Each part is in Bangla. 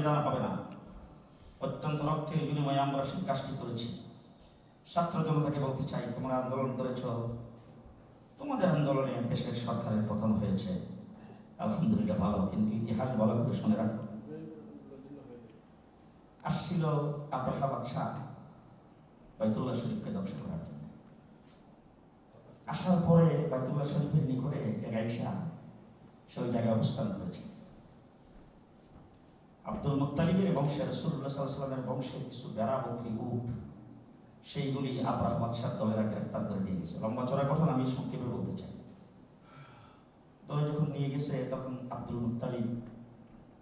অসুবিধা হবে না। অত্যন্ত রক্তের বিনিময়ে আমরা সেই কাজটি করেছি। ছাত্র জনতাকে বলতে চাই, তোমরা আন্দোলন করেছ। তোমাদের আন্দোলনে দেশের সরকারের পতন হয়েছে। আলহামদুলিল্লাহ ভালো, কিন্তু ইতিহাস ভালো করে শুনে রাখো। আসছিল আব্রাহা বাদশাহ বাইতুল্লাহ শরীফকে ধ্বংস করার জন্য। আসার পরে বাইতুল্লাহ শরীফের নিকটে এক জায়গায় এসে সেই জায়গায় অবস্থান করেছে। আব্দুল মুত্তালিবের বংশে রসুল্লাহ সাল্লামের বংশে কিছু বেড়া বকরি, উট, সেইগুলি আব্রাহ বাদশাহ দলেরা গ্রেফতার করে নিয়ে গেছে। লম্বা চড়া কথা আমি সংক্ষেপে বলতে চাই। দলে যখন নিয়ে গেছে, তখন আব্দুল মুত্তালিব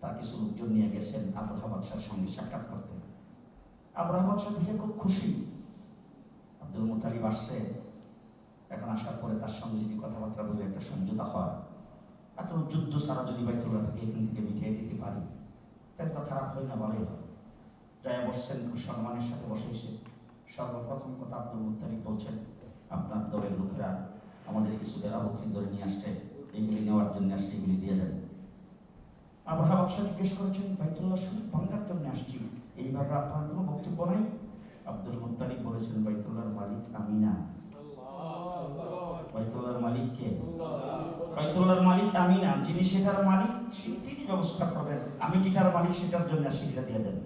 তার কিছু লোকজন নিয়ে গেছেন আব্রাহ বাদশার সঙ্গে সাক্ষাৎ করতে। আব্রাহ বাদশাহ দেখে খুব খুশি। আব্দুল মুত্তালিব আসছে। এখন আসার পরে তার সঙ্গে যদি কথাবার্তা বলে, একটা সমঝোতা হয়। এখন যুদ্ধ সারা যদি বাইতুল্লাহটাকে এখান থেকে মিটিয়ে দিতে পারি। তাহলে তো খারাপ হয় না ভালোই হয়। যাই বসছেন খুব সম্মানের সাথে বসেছে সর্বপ্রথম কথা আব্দুল মুত্তালিব বলছেন আপনার দলের লোকেরা আমাদের কিছু বেড়া বকরি ধরে নিয়ে আসছে এগুলি নেওয়ার জন্য আসছে এগুলি দিয়ে যাবে। আব্রাহা বাদশাহ জিজ্ঞেস করেছেন বাইতুল্লাহ শরীফ ভাঙ্গার জন্য আসছি। এইভাবে আপনার কোনো বক্তব্য নাই? আব্দুল মুত্তালিব বলেছেন বাইতুল্লাহর মালিক আমি না বাইতুল্লাহর মালিক কে? বাইতুল্লাহর মালিক আমি না যিনি সেটার মালিক তিনি ব্যবস্থা করবেন। আমি যেটার মালিক, সেটার জন্য সেটা দিয়ে দেন।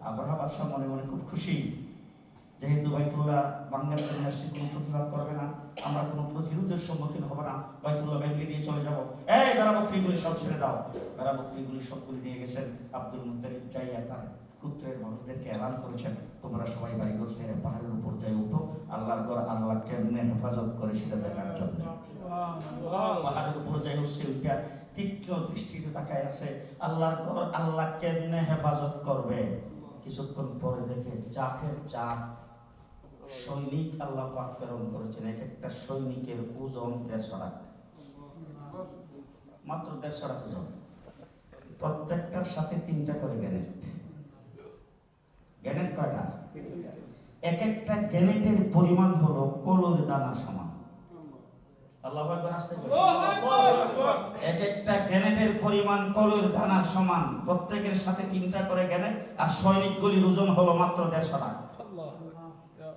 আব্রাহা বাদশাহ মনে মনে খুব খুশি। যেহেতু বাইতুল্লাহ বাংলার জন্য আসছে, কোনো প্রতিবাদ করবে না। আমরা কোনো প্রতিরোধের সম্মুখীন হব না। বাইতুল্লাহ ব্যাংকে দিয়ে চলে যাব। এই বেড়া বকরিগুলি সব ছেড়ে দাও। বেড়া বকরিগুলি সবগুলি নিয়ে গেছেন আব্দুল মুত্তালিব চাইয়া তার পুত্রের মানুষদেরকে এলান করেছেন। তোমরা সবাই বাড়ি করছে পাহাড়ের উপর যাই উঠো আল্লাহর ঘর আল্লাহ কেমনে হেফাজত করে সেটা দেখার জন্য। পাহাড়ের উপর যাই উঠছে উঠা তীক্ষ্ণ দৃষ্টিতে তাকায় আছে আল্লাহর ঘর আল্লাহ কেমনে হেফাজত করবে? কিছুক্ষণ পরে দেখে চাকের চাক সৈনিক আল্লাহ পাক প্রেরণ করেছেন এক একটা সৈনিকের ওজন দেড়শো লাখ। মাত্র দেড়শো লাখ ওজন। প্রত্যেকটার সাথে তিনটা করে গ্যানেট। গ্যানেট কয়টা? এক একটা গ্যানেটের পরিমাণ হলো কলোর দানার সমান। এক একটা গ্যানেটের পরিমাণ সমান। প্রত্যেকের সাথে তিনটা করে গ্যানেট আর সৈনিকগুলির ওজন হলো মাত্র দেড়শো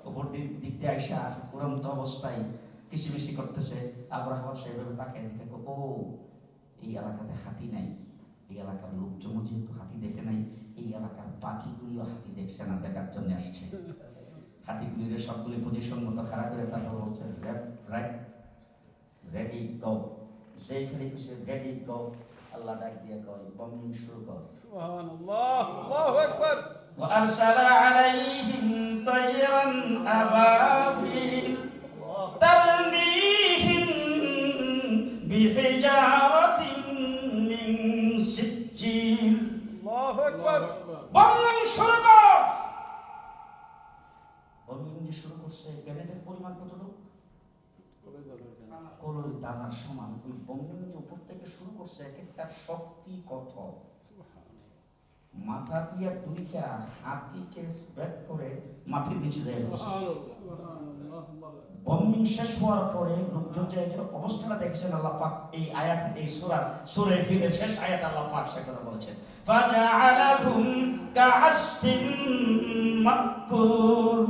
উপর দিক দিয়ে আইসা উড়ন্ত অবস্থায় কিসিমিসি করতেছে। আব্রাহাম সাহেবের তাকে দেখে ও, এই এলাকাতে হাতি নাই। এই এলাকার লোকজন যেহেতু হাতি দেখে এলাকার পাখিগুলিও হাতি দেখছে না দেখার জন্য আসছে। হাতিগুলির সবগুলি পজিশন মতো খারাপ করে তারপর বলছে রাইট রেডি গো সেইখানে রেডি গো আল্লাহ ডাক দিয়ে কয় বম্বিং শুরু কর। সুবহানাল্লাহ আল্লাহু আকবার। ওয়া আরসালা আলাইহিম আবাব। কলই দানার সমান। ওই বম্বিং উপর থেকে শুরু করছে এক একটা শক্তি কত মাথা দিয়ে দুইটা হাতিকে ব্যাট করে মাটির নিচে যায় বম্বিং শেষ হওয়ার পরে লোকজন যে অবস্থাটা দেখছেন আল্লাহ পাক এই আয়াত এই সূরা সূরা ফিলের শেষ আয়াত আল্লাহ পাক সে কথা বলেছেন। ফাজআলাহুম কাআসফিন মাকুল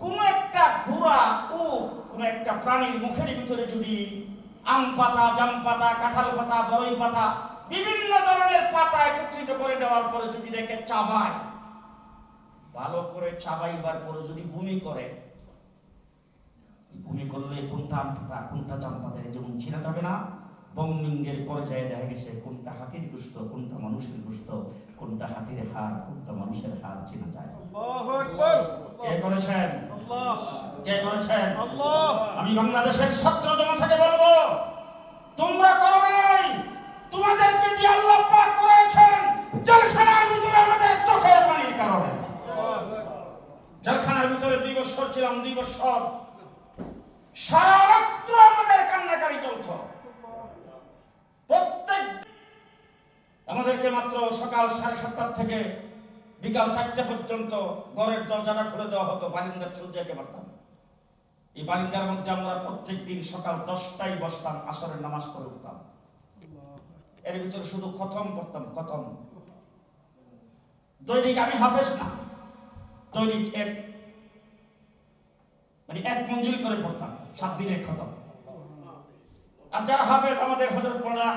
কোন একটা ঘোড়া কোন একটা প্রাণীর মুখের ভিতরে যদি আম পাতা জাম পাতা কাঁঠাল পাতা বরই পাতা বিভিন্ন ধরনের পাতা একত্রিত করে দেওয়ার পরে যদি রেখে চাবায় ভালো করে চাবাইবার পরে যদি ভূমি করে ভূমি করলে কোনটা আম পাতা কোনটা জাম পাতা যেমন ছিঁড়া যাবে না বঙ্গিঙ্গের পর্যায়ে দেখা গেছে কোনটা হাতির গুস্ত কোনটা মানুষের গুস্ত কোনটা হাতির হাড় কোনটা মানুষের হাড় চেনা যায়। করেছেন কে করেছেন। আমি বাংলাদেশের সত্র ছাত্র থেকে বলব তোমরা করো নাই। তোমাদেরকে দিয়ে আল্লাহ পাক করেছেন জেলখানার ভিতরে আমাদের চোখের পানির কারণে। জলখানার ভিতরে দুই বছর ছিলাম দুই বছর। সারা রাত্র আমাদের কান্নাকারি চলত। প্রত্যেক আমাদেরকে মাত্র সকাল সাড়ে সাতটার থেকে বিকাল চারটে পর্যন্ত ঘরের দরজাটা খুলে দেওয়া হতো বারিন্দার সূর্যকে পারতাম এই বারিন্দার মধ্যে আমরা প্রত্যেক দিন সকাল দশটায় বসতাম আসরের নামাজ পড়ে উঠতাম। এর ভিতরে শুধু খতম করতাম খতম। দৈনিক আমি হাফেজ না। দৈনিক এক মানে এক মঞ্জুরি করে পড়তাম সাত দিনের খতম। আর যারা হাফেজ আমাদের হজরত মোল্লা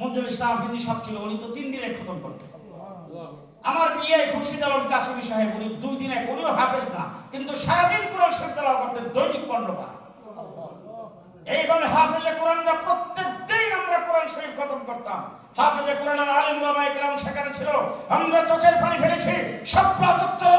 মঞ্জুর ইসলাম সব ছিল উনি তো তিন দিনে খতম করতেন। আমার বিয়ে খুরশিদ আলম কাসিমি সাহেব, উনি দুই দিনে কোনো হাফেজ না, কিন্তু সারাদিন কোরআন শরীফ তেলাওয়াত করতেন দৈনিক পনেরো বার এইভাবে হাফেজে কোরআনরা প্রত্যেক দিন আমরা কোরআন শরীফ খতম করতাম। হাফেজে কোরআনের আলিম উলামা ইকরাম সেখানে ছিল, আমরা চোখের পানি ফেলেছি সব চত্বরে